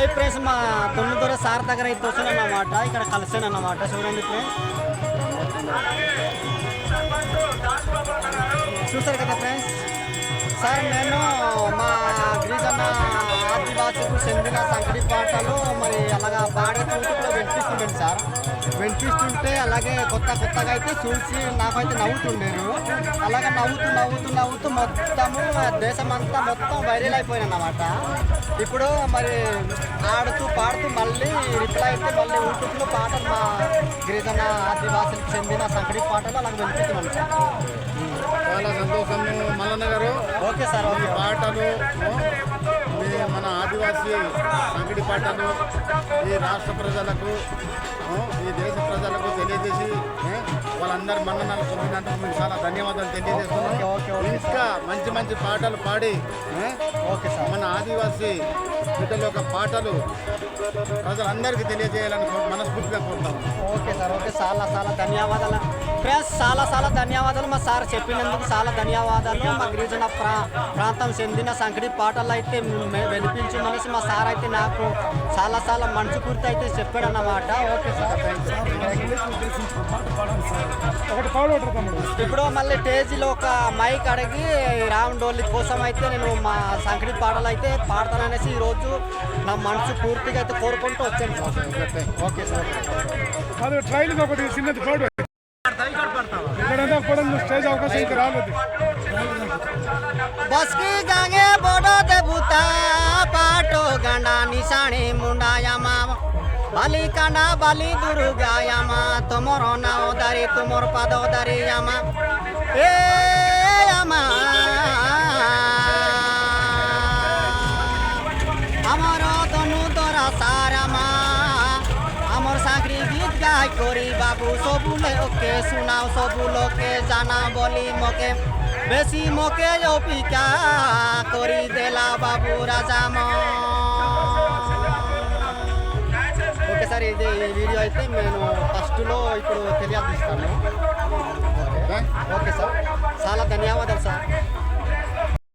Hi friends మా తొమ్మిదొర sir దగ్గర అయితే వస్తున్నాను అన్నమాట ఇక్కడ కలిసాను అన్నమాట చూడండి ఫ్రెండ్స్. చూసారు కదా ఫ్రెండ్స్? సార్ నేను మా గిరిజన ఆదివాసులకు చెందిన సంకటి పాటలు మరి అలాగా పాడే కూతుట్లో వినిపిస్తున్నాను సార్. వినిపిస్తుంటే అలాగే కొత్త కొత్తగా అయితే చూసి నాకైతే నవ్వుతుండేరు. అలాగే నవ్వుతూ నవ్వుతూ నవ్వుతూ మొత్తము దేశమంతా మొత్తం వైరల్ అయిపోయాను అన్నమాట ఇప్పుడు మరి ఆడుతూ పాడుతూ మళ్ళీ రిప్లై అయితే మళ్ళీ యూట్యూబ్లో పాటలు మా గిరిజన ఆదివాసులకు చెందిన సంకటి పాటలు అలాగే వినిపిస్తున్నాను చాలా సంతోషం మల్లన్న గారు ఓకే సార్ ఈ ఓకే పాటలు మన ఆదివాసీ సంగడి పాటలు ఈ రాష్ట్ర ప్రజలకు ఈ దేశ ప్రజలకు తెలియజేసి వాళ్ళందరి మన్ననలు పొందినందుకు మీకు చాలా ధన్యవాదాలు తెలియజేస్తున్నాం. ఇంకా మంచి మంచి పాటలు పాడి ఓకే సార్. మన ఆదివాసీ బిడ్డల యొక్క పాటలు ప్రజలందరికీ తెలియజేయాలని మనస్ఫూర్తిగా కోరుతాం ఓకే సార్ ఓకే. చాలా చాలా ధన్యవాదాలు. ఫ్రెండ్స్ చాలా చాలా ధన్యవాదాలు. మా సార్ చెప్పినందుకు చాలా ధన్యవాదాలు. మా గిరిజన ప్రా ప్రాంతం చెందిన సంకటి పాటలు అయితే మే- వినిపించమనేసి మా సార్ అయితే నాకు చాలా చాలా మనసు పూర్తి అయితే చెప్పాడు అన్నమాట ఓకే సార్. ఇప్పుడు మళ్ళీ స్టేజ్లో ఒక మైక్ అడిగి రామ్ డోల్లి కోసం అయితే నేను మా సంకటి పాటలు అయితే పాడతాననేసి ఈరోజు నా మనసు పూర్తిగా అయితే కోరుకుంటూ వచ్చాను. Sir okay sir. ಅದು ಟ್ರೈಲ್ಗೆ ఒకటి చిన్నది కోడ్ ఇక్కడంతా కూడా స్టేజ్ అవకాశం అయితే రాలేదు బస్కి గాంగే బోడో దేబుతా పాటో గండా నిశాణి ముండాయా మామ বালি কানা বালি দুর্গা আমা তোমার নাও দারি তোমার পাদ দারি আমা চাকরি গীত গাই করি বাবু সবুলে ওকে শুনাও সবু লোকে জানা বলি মোকে বেশি মোকে অপিকা করি দেলা বাবু রাজা ఓకే సార్ ఇది ఈ వీడియో అయితే నేను ఫస్ట్లో ఇప్పుడు తెలియజేస్తాను ఓకే ఓకే సార్ చాలా ధన్యవాదాలు సార్